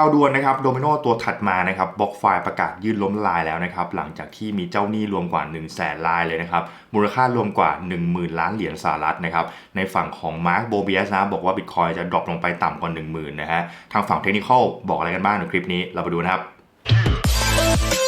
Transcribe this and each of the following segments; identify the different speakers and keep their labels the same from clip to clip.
Speaker 1: ข่าวด่วนนะครับโดมิโนตัวถัดมานะครับบล็อกไฟล์ประกาศยื่นล้มลายแล้วนะครับหลังจากที่มีเจ้าหนี้รวมกว่า 1 0 0 0 0แสนลายเลยนะครับมูลค่ารวมกว่า 10,000 ล้านเหรียญสหรัฐนะครับในฝั่งของมาร์คโบเบียสนะบอกว่าบิตคอยจะดรอปลงไปต่ำกว่า 10,000 นะฮะทางฝั่งเทคนิคอลบอกอะไรกันบ้างในคลิปนี้เราไปดูนะครับ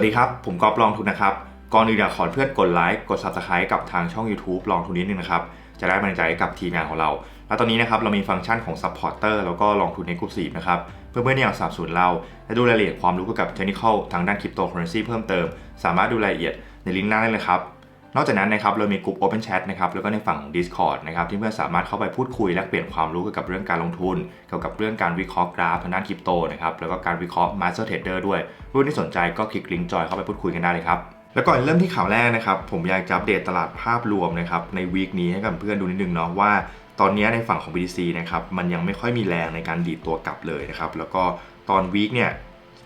Speaker 1: วัสดีครับ ผมกอบลองทุนนะครับ ก่อนอื่นอยากขอเพื่อนกดไลค์ กด Subscribe กับทางช่อง YouTube ลองทุนนิดนึงนะครับ จะได้กำลังใจกับทีมงานของเรา และตอนนี้นะครับเรามีฟังก์ชันของ Supporter แล้วก็ลองทุนในกลุ่มสีนะครับ เพื่อนๆที่อยากสนับสนุนเรา และดูรายละเอียดความรู้เกี่ยวกับเทคนิคทางด้านคริปโตเคอเรนซีเพิ่มเติม สามารถดูรายละเอียดในลิงก์หน้าได้เลยครับ นอกจากนั้นนะครับเรามีกลุ่ม Open Chat นะครับแล้วก็ในฝั่งของ Discord นะครับที่เพื่อนสามารถเข้าไปพูดคุยและเปลี่ยนความรู้เกี่ยวกับเรื่องการลงทุน เกี่ยวกับเรื่องการวิเคราะห์กราฟทางด้านคริปโตนะครับแล้วก็การวิเคราะห์ Master Trader ด้วยรุ่นที่สนใจก็คลิกลิงก์จอยเข้าไปพูดคุยกันได้เลยครับแล้วก่อนเริ่มที่ข่าวแรกนะครับผมอยากจะอัปเดตตลาดภาพรวมนะครับในวีคนี้ให้กับเพื่อนดูนิดนึงเนาะว่าตอนนี้ในฝั่งของ BTC นะครับมันยังไม่ค่อยมีแรงในการดีดตัวกลับเลยนะครับแล้วก็ตอนวีคเนี่ย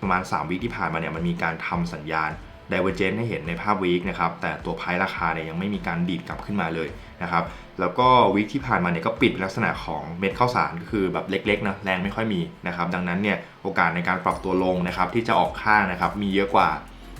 Speaker 1: ประมาณ 3วีคที่ผ่านมาเนี่ยมันมีการทำสัญญาณ Divergence ให้เห็นในภาพวีคนะครับแต่ตัวไพ่ราคาเนี่ยยังไม่มีการดีดกลับขึ้นมาเลยนะครับแล้วก็วีคที่ผ่านมาเนี่ยก็ปิดเป็นลักษณะของเม็ดข้าวสารก็คือแบบเล็กๆนะแรงไม่ค่อยมีนะครับดังนั้นเนี่ยโอกาสในการปรับตัวลงนะครับที่จะออกข้างนะครับมีเยอะกว่า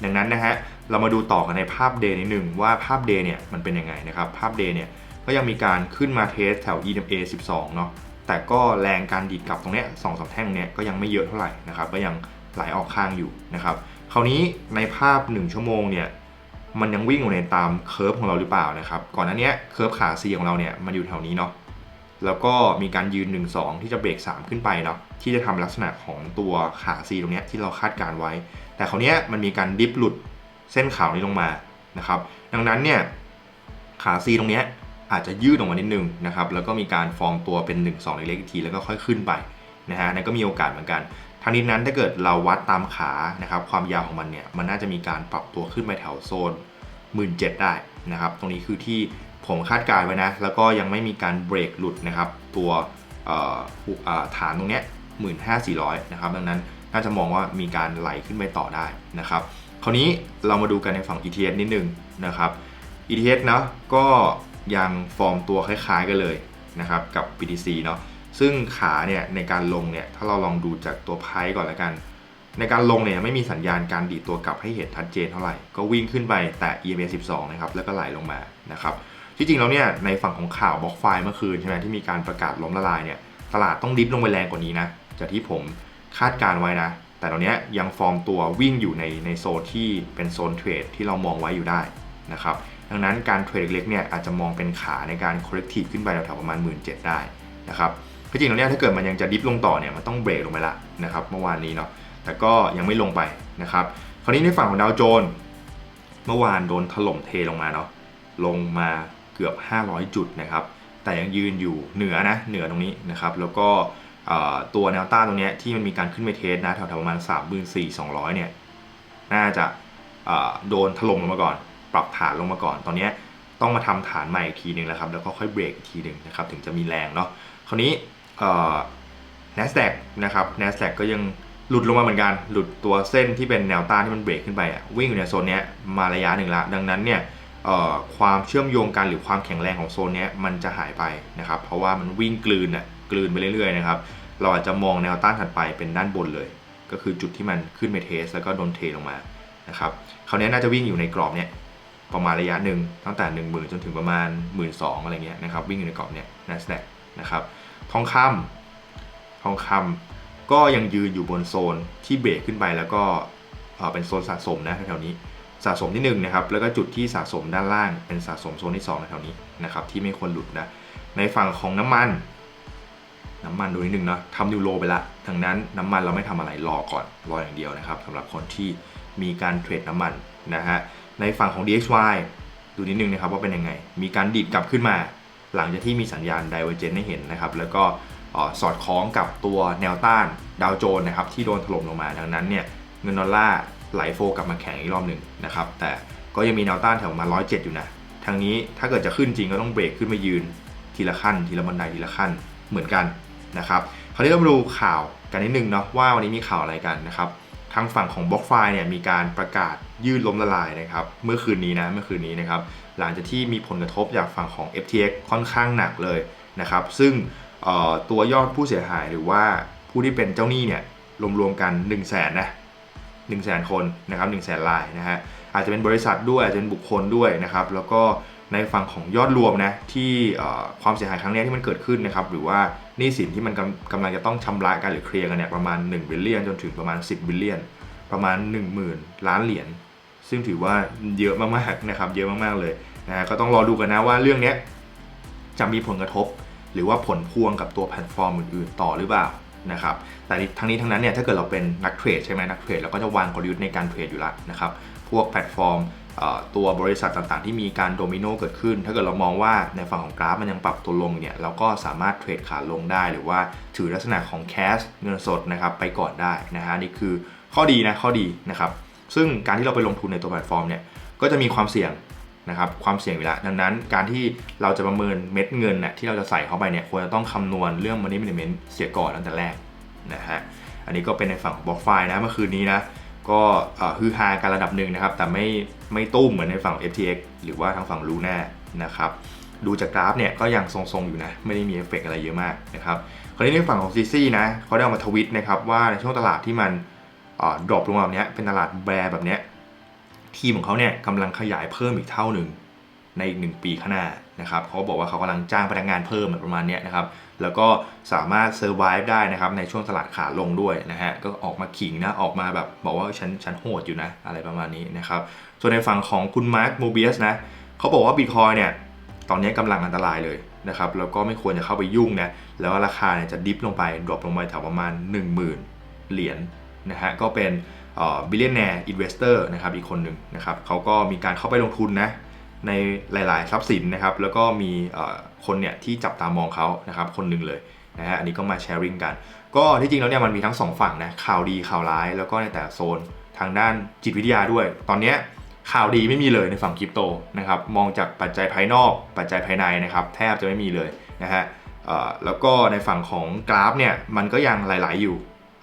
Speaker 1: ดังนั้นนะฮะเรามาดูต่อกันในภาพเดย์นิดนึงว่าภาพเดย์เนี่ยมันเป็นยังไงนะครับภาพเดย์เนี่ยก็ยังมีการขึ้นมาเทสแถว EMA 12 เนาะแต่ก็แรงการดีดกลับตรงเนี้ยสองสามแท่งเนี้ยก็ยังไม่เยอะเท่าไหร่นะครับก็ยังไหลออกข้างอยู่นะครับ คราวนี้ในภาพ 1 ชั่วโมงเนี่ยมันยังวิ่งอยู่ในตามเคอร์ฟของเราหรือเปล่านะครับ ก่อนหน้านี้เคอร์ฟขา C ของเราเนี่ยมันอยู่แถวนี้เนาะแล้วก็มีการยืน 1 2 ที่จะเบรก 3 ขึ้นไปเนาะที่จะทำลักษณะของตัวขา C ตรงเนี้ยที่เราคาดการไว้ แต่คราวนี้มันมีการดิฟหลุดเส้นขาวนี้ลงมานะครับ ดังนั้นเนี่ยขา C ตรงเนี้ยอาจจะยืดออกมานิดนึงนะครับแล้วก็มีการฟอร์มตัวเป็น 1 2 เล็กๆอีกทีแล้วก็ค่อยขึ้นไปนะฮะนั่นก็มีโอกาสเหมือนกัน ทางนี้นั้นถ้าเกิดเราวัดตามขานะครับความยาวของมันเนี่ยมันน่าจะมีการปรับตัวขึ้นไปแถวโซน 17,000 ได้นะครับ ตรงนี้คือที่ผมคาดการไว้นะ แล้วก็ยังไม่มีการเบรกหลุดนะครับ ตัวฐานตรงเนี้ย15,400นะครับ ดังนั้นน่าจะมองว่ามีการไหลขึ้นไปต่อได้นะครับ คราวนี้เรามาดูกันในฝั่ง ETH นิดนึงนะครับ ETH เนาะก็ยังฟอร์มตัวคล้ายๆกันเลยนะครับกับ BTC เนาะ ซึ่งขาเนี่ยในการลงเนี่ยถ้าเราลองดูจากตัวไพ่ก่อนแล้วกัน ในการลงเนี่ยไม่มีสัญญาณการดีดตัวกลับให้เห็นชัดเจนเท่าไหร่ก็วิ่งขึ้นไปแต่ EMA 12 นะครับแล้วก็ไหลลงมานะครับที่จริงแล้วเนี่ยในฝั่งของข่าวบล็อกไฟล์เมื่อคืนใช่ไหมที่มีการประกาศล้มละลายเนี่ยตลาดต้องดิฟลงไปแรงกว่านี้นะจากที่ผมคาดการไว้นะ แต่ตอนนี้ยังฟอร์มตัววิ่งอยู่ในในโซนที่เป็นโซนเทรดที่เรามองไว้อยู่ได้นะครับดังนั้นการเทรดเล็กๆเนี่ยอาจจะมองเป็นขาในการ corrective ขึ้นไปแถวๆประมาณ 17,000ได้นะครับ จริงแล้วเนี่ยถ้าเกิดมันยังจะดิฟลงต่อเนี่ยมันต้องเบรกลงไปละนะครับเมื่อวานนี้เนาะแต่ก็ยังไม่ลงไปนะครับคราวนี้ในฝั่งของดาวโจนส์เมื่อวานโดนถล่มเทลงมาเนาะลงมาเกือบ 500 จุดนะครับแต่ยังยืนอยู่เหนือนะเหนือตรงนี้นะครับแล้วก็ตัวแนวต้านตรงนี้ที่มันมีการขึ้นไปเทสนะแถวๆประมาณ 34,200 เนี่ยน่าจะโดนถล่มลงมาก่อน ปรับฐานลงมาก่อน ตอนนี้ต้องมาทำฐานใหม่อีกทีหนึ่งแล้วครับแล้วก็ค่อยเบรกอีกทีหนึ่งนะครับถึงจะมีแรงเนาะคราวนี้ NASDAQ นะครับ NASDAQ ก็ยังหลุดลงมาเหมือนกัน หลุดตัวเส้นที่เป็นแนวต้านที่มันเบรกขึ้นไปอะวิ่งอยู่ในโซนนี้มาระยะหนึ่งละ ดังนั้นเนี่ยความเชื่อมโยงกันหรือความแข็งแรงของโซนนี้มันจะหายไปนะครับ เพราะว่ามันวิ่งกลืนอะกลืนไปเรื่อยๆนะครับ เราอาจจะมองแนวต้านถัดไปเป็นด้านบนเลย ก็คือจุดที่มันขึ้นไปเทสแล้วก็โดนเทลงมานะครับคราวนี้น่าจะวิ่งอยู่ในกรอบเนี้ยประมาณระยะหนึ่งตั้งแต่1 0,000จนถึงประมาณ 1 2ื่นอะไรเงี้ยนะครับวิ่งอยู่ในกรอบเนี้ย NASDAQ นะครับทองคำทองคำก็ยังยืนอยู่บนโซนที่เบรกขึ้นไปแล้วก็เป็นโซนสะสมนะแถวนี้สะสมที่1นนะครับแล้วก็จุดที่สะสมด้านล่างเป็นสะสมโซนที่2แถวนี้นะครับที่ไม่ควรหลุดนะในฝั่งของน้ำมัน น้ำมันดูนิดนึงเนาะทำนิวโลไปละดังนั้นน้ำมันเราไม่ทำอะไรรอก่อนรออย่างเดียวนะครับสำหรับคนที่มีการเทรดน้ำมันนะฮะในฝั่งของ DXY ดูนิดนึงนะครับว่าเป็นยังไง มีการดีดกลับขึ้นมา หลังจากที่มีสัญญาณ Divergence ให้เห็นนะครับ แล้วก็สอดคล้องกับตัวแนวต้านดาวโจนส์นะครับที่โดนถล่มลงมาดังนั้นเนี่ยเงินดอลลาร์ไหลโฟกลับมาแข็งอีกรอบหนึ่งนะครับแต่ก็ยังมีแนวต้านแถวมา 107 อยู่นะทางนี้ถ้าเกิดจะขึ้นจริงก็ต้องเบรกขึ้นมายืนทีละขั้น ทีละบันไดทีละขั้นเหมือนกันนะครับคราวนี้เรามาดูข่าวกันนิดนึงเนาะว่าวันนี้มีข่าวอะไรกันนะครับทางฝั่งของบล็อกไฟเนี่ยมีการประกาศยืดล้มละลายนะครับเมื่อคืนนี้นะเมื่อคืนนี้นะครับ หลังจากที่มีผลกระทบจากฝั่งของ FTX ค่อนข้างหนักเลยนะครับ ซึ่งตัวยอดผู้เสียหายหรือว่าผู้ที่เป็นเจ้าหนี้เนี่ยรวมๆกัน1 0 0 0 0แสนนะ1 0 0 0 0แสนคนนะครับ1 0 0 0 0แสนรายนะฮะอาจจะเป็นบริษัทด้วยอาจจะเป็นบุคคลด้วยนะครับ แล้วก็ในฝั่งของยอดรวมนะที่ความเสียหายครั้งนี้ที่มันเกิดขึ้นนะครับหรือว่าหนี้สินที่มันกำกำลังจะต้องชำระกันหรือเคลียร์กันเนี่ยประมาณ1บิลเลียนจนถึงประมาณ 10บิลเลียนประมาณ 10,000 ล้านเหรียญ ซึ่งถือว่าเยอะมากๆนะครับเยอะมากๆเลยนะฮะก็ต้องรอดูกันนะว่าเรื่องนี้จะมีผลกระทบ หรือว่าผลพวงกับตัวแพลตฟอร์มอื่นๆ ต่อหรือเปล่านะครับแต่ทั้งนี้ทั้งนั้นเนี่ยถ้าเกิดเราเป็นนักเทรดใช่ไหมนักเทรดเราก็จะวางกลยุทธ์ในการเทรดอยู่แล้วนะครับพวกแพลตฟอร์มตัวบริษัทต่างๆ ที่มีการโดมิโนเกิดขึ้น ถ้าเกิดเรามองว่าในฝั่งของกราฟมันยังปรับตัวลงเนี่ยเราก็สามารถเทรดขาลงได้ หรือว่าถือลักษณะของแคชเงินสดนะครับไปก่อนได้นะฮะนี่คือข้อดีนะข้อดีนะครับ ซึ่งการที่เราไปลงทุนในตัวแพลตฟอร์มเนี่ยก็จะมีความเสี่ยงนะครับความเสี่ยงอยู่แล้วดังนั้นการที่เราจะประเมินเม็ดเงินน่ะที่เราจะใส่เข้าไปเนี่ยควรจะต้องคำนวณเรื่อง money management เสียก่อนตั้งแต่แรกนะฮะอันนี้ก็เป็นในฝั่งของบล็อกไฟนะเมื่อคืนนี้นะก็ฮือฮาการระดับหนึ่งนะครับ แต่ไม่ไม่ตุ้มเหมือนในฝั่ง FTX หรือว่าทางฝั่ง Luna นะครับดูจากกราฟเนี่ยก็ยังทรงๆอยู่นะ ไม่ได้มีเอฟเฟกต์อะไรเยอะมากนะครับคราวนี้ในฝั่งของซีซีนะเขาได้เอามาทวิตนะครับว่าในช่วงตลาดที่มัน ดรอปลงมาแบบนี้เป็นตลาดแบร์แบบนี้ทีมของเขาเนี่ยกำลังขยายเพิ่มอีกเท่าหนึ่งในอีกหนึ่งปีข้างหน้านะครับเขาบอกว่าเขากำลังจ้างพนักงานเพิ่มประมาณนี้นะครับแล้วก็สามารถเซอร์ไวฟ์ได้นะครับในช่วงตลาดขาลงด้วยนะฮะก็ออกมาขิงนะออกมาแบบบอกว่าฉันฉันโหดอยู่นะอะไรประมาณนี้นะครับส่วนในฝั่งของคุณมาร์คโมเบียสนะเขาบอกว่าบิตคอยเนี่ยตอนนี้กำลังอันตรายเลยนะครับแล้วก็ไม่ควรจะเข้าไปยุ่งนะแล้วราคาเนี่ยจะดิฟลงไปดรอปลงไปแถวประมาณ 10,000 เหรียญ นะฮะก็เป็นบิลเลนแนร์อินเวสเตอร์นะครับอีกคนหนึ่งนะครับเขาก็มีการเข้าไปลงทุนนะในหลายๆ ทรัพย์สินนะครับแล้วก็มีคนเนี่ยที่จับตามองเขานะครับคนหนึ่งเลยนะฮะอันนี้ก็มาแชร์ริงกัน ก็ที่จริงแล้วเนี่ยมันมีทั้งสองฝั่งนะข่าวดีข่าวร้ายแล้วก็ในแต่โซนทางด้านจิตวิทยาด้วย ตอนนี้ข่าวดีไม่มีเลยในฝั่งคริปโตนะครับมองจากปัจจัยภายนอก ปัจจัยภายในนะครับแทบจะไม่มีเลยนะฮะแล้วก็ในฝั่งของกราฟเนี่ยมันก็ยังหลาย ๆ อยู่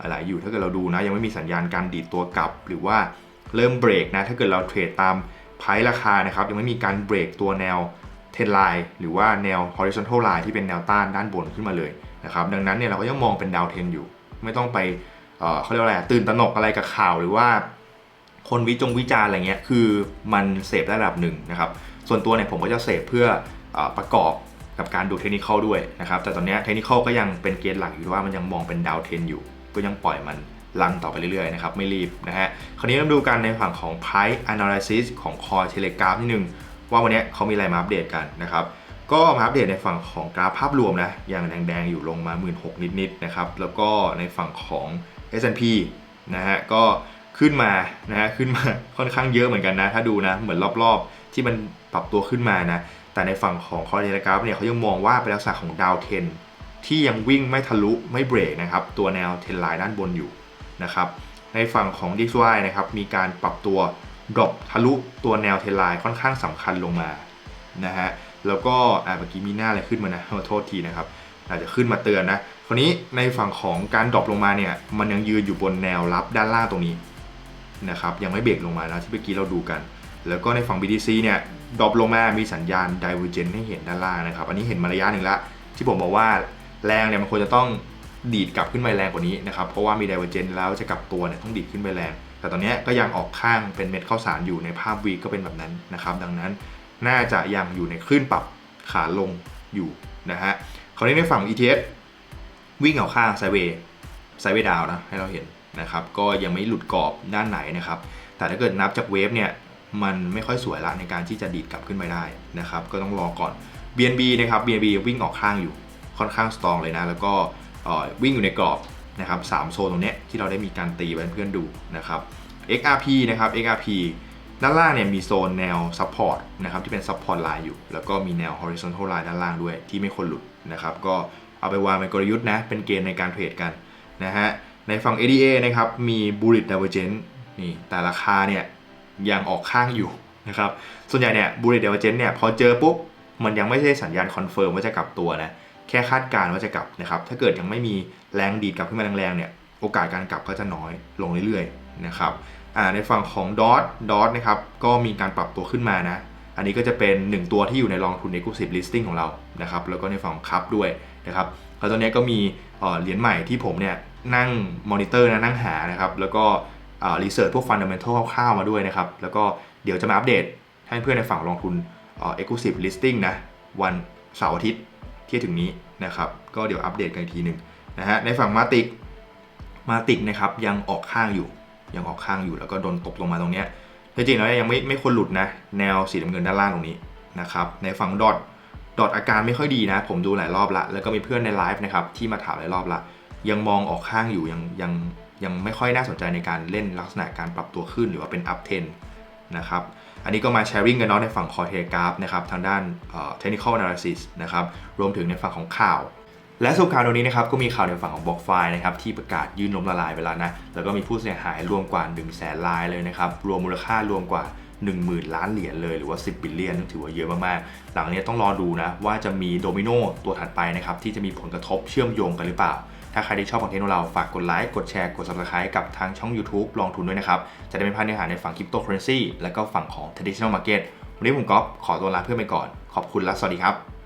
Speaker 1: หลายอยู่ถ้าเกิดเราดูนะยังไม่มีสัญญาณการดีดตัวกลับ หรือว่าเริ่มเบรกนะถ้าเกิดเราเทรดตามไพ่ราคานะครับยังไม่มีการเบรกตัวแนวเทนไลน์หรือว่าแนว horizontal line ที่เป็นแนวต้านด้านบนขึ้นมาเลยนะครับดังนั้นเนี่ยเราก็ยังมองเป็นดาวเทนอยู่ ไม่ต้องไปเเขาเรียกว่าอะไรตื่นตระหนกอะไรกับข่าวหรือว่าคนวิจงวิจารอะไรเงี้ยคือมันเสพได้ระดับหนึ่งนะครับส่วนตัวเนี่ยผมก็จะเสพเพื่ออประกอบกับการดูเทคนิคด้วยนะครับแต่ตอนนี้เทคนิคก็ยังเป็นเกณฑ์หลักอยู่ว่ามันยังมองเป็นดาวเทนอยู่ ก็ยังปล่อยมันรันต่อไปเรื่อยๆนะครับไม่รีบนะฮะคราวนี้มาดูกันในฝั่งของ Price Analysis ของ Coin Telegraph นิดนึง ว่าวันนี้เขามีอะไรมาอัปเดตกันนะครับก็มาอัปเดตในฝั่งของกราฟภาพรวมนะอย่างแดงๆอยู่ลงมา 1 6ื่นนิดๆนะครับแล้วก็ในฝั่งของ S&P นะฮะก็ขึ้นมานะฮะขึ้นมาค่อนข้างเยอะเหมือนกันนะ ถ้าดูนะเหมือนรอบๆ ที่มันปรับตัวขึ้นมานะแต่ในฝั่งของ Coin Telegraph เนี่ยเขายังมองว่าเป็นลักษณะของดาวเทน ที่ยังวิ่งไม่ทะลุไม่เบรกนะครับ ตัวแนวเทนไลน์ด้านบนอยู่นะครับ ในฝั่งของ DXY นะครับ มีการปรับตัวดรอปทะลุตัวแนวเทนไลน์ค่อนข้างสำคัญลงมานะฮะแล้วก็อ่าเมื่อกี้มีหน้าอะไรขึ้นมานะขอโทษทีนะครับ อาจจะขึ้นมาเตือนนะคราวนี้ในฝั่งของการดรอปลงมาเนี่ยมันยังยืนอยู่บนแนวรับด้านล่างตรงนี้นะครับยังไม่เบรกลงมานะที่เมื่อกี้เราดูกัน แล้วก็ในฝั่ง BTC เนี่ยดรอปลงมามีสัญญาณ divergence ให้เห็นด้านล่างนะครับ อันนี้เห็นมาระยะหนึ่งละที่ผมบอกว่า แรงเนี่ยมันควรจะต้องดีดกลับขึ้นไปแรงกว่านี้นะครับ เพราะว่ามี divergence แล้วจะกลับตัวเนี่ยต้องดีดขึ้นไปแรง แต่ตอนนี้ก็ยังออกข้างเป็นเม็ดข้าวสารอยู่ในภาพวีก็เป็นแบบนั้นนะครับ ดังนั้นน่าจะยังอยู่ในคลื่นปรับขาลงอยู่นะฮะคราวนี้ในฝั่ง ETS วิ่งออกข้างไซเวย์ไซเวย์ดาวนะให้เราเห็นนะครับ ก็ยังไม่หลุดกรอบด้านไหนนะครับ แต่ถ้าเกิดนับจากเวฟเนี่ยมันไม่ค่อยสวยละในการที่จะดีดกลับขึ้นไปได้นะครับ ก็ต้องรอก่อน BNB นะครับ BNB วิ่งออกข้างอยู่ ค่อนข้างสตรองเลยนะ แล้วก็วิ่งอยู่ในกรอบนะครับสามโซนตรงนี้ที่เราได้มีการตีไว้เพื่อนดูนะครับ XRP นะครับ XRP ด้านล่างเนี่ยมีโซนแนว support นะครับที่เป็น support line อยู่ แล้วก็มีแนว horizontal line ด้านล่างด้วยที่ไม่ควรหลุดนะครับก็เอาไปวางเป็นกลยุทธ์นะ เป็นเกณฑ์ในการเทรดกันนะฮะในฝั่ง ADA นะครับมี bullish divergence นี่แต่ราคาเนี่ยยังออกข้างอยู่นะครับส่วนใหญ่เนี่ย bullish divergence เนี่ยพอเจอปุ๊บมันยังไม่ใช่สัญญาณคอนเฟิร์มว่าจะกลับตัวนะ แค่คาดการณ์ว่าจะกลับนะครับถ้าเกิดยังไม่มีแรงดีดกลับขึ้นมาแรงๆเนี่ยโอกาสการกลับก็จะน้อยลงเรื่อยๆนะครับอ่าในฝั่งของ DOT DOT นะครับก็มีการปรับตัวขึ้นมานะอันนี้ก็จะเป็น 1 ตัวที่อยู่ในลองทุน Exclusive Listing ของเรานะครับแล้วก็ในฝั่งคัพด้วยนะครับแล้วตอนนี้ก็มีเหรียญใหม่ที่ผมเนี่ยนั่งมอนิเตอร์นะนั่งหานะครับแล้วก็รีเสิร์ชพวกฟันเดเมนทัลคร่าวๆมาด้วยนะครับแล้วก็เดี๋ยวจะมาอัปเดตให้เพื่อนในฝั่งลองทุนเอ่อ Exclusive Listing นะวันเสาร์อาทิตย์ ที่ถึงนี้นะครับก็เดี๋ยวอัปเดตกันอีกทีหนึ่งนะฮะในฝั่งมาติกมาติกนะครับยังออกข้างอยู่ ยังออกข้างอยู่แล้วก็โดนตบลงมาตรงเนี้ยจริงๆแล้วยังไม่ไม่ควรหลุดนะ แนวสีน้ำเงินด้านล่างตรงนี้นะครับในฝั่งดอทดอทอาการไม่ค่อยดีนะ ผมดูหลายรอบละแล้วก็มีเพื่อนในไลฟ์นะครับที่มาถามหลายรอบละยังมองออกข้างอยู่ยังยังยังไม่ค่อยน่าสนใจในการเล่นลักษณะการปรับตัวขึ้นหรือว่าเป็น up trend น นะครับ อันนี้ก็มาแชร์ริ่งกันเนาะในฝั่งคอเทกราฟนะครับทางด้านเอ่อ technical analysis นะครับรวมถึงในฝั่งของข่าว และสุข่าวตรงนี้นะครับก็มีข่าวในฝั่งของบล็อกไฟนะครับที่ประกาศยื่นล้มละลายไปแล้วนะแล้วก็มีผู้เสียหายรวมกว่า1 0 0 0 0แสนรายเลยนะครับรวมมูลค่ารวมกว่า 10,000 ล้านเหรียญเลยหรือว่า 10 บิลเลียนถือว่าเยอะมากๆ หลังนี้ต้องรอดูนะว่าจะมีโดมิโนตัวถัดไปนะครับที่จะมีผลกระทบเชื่อมโยงกันหรือเปล่า ถ้าใครที่ชอบคอนเทนต์ของเราฝากกดไลค์กดแชร์กด subscribe กับทางช่อง YouTube ลองทุนด้วยนะครับ จะได้ไม่พลาดเนื้อหาในฝั่งคริปโตเคอเรนซีและก็ฝั่งของ traditional market วันนี้ผมก๊อฟขอตัวลาเพื่อนไปก่อน ขอบคุณและสวัสดีครับ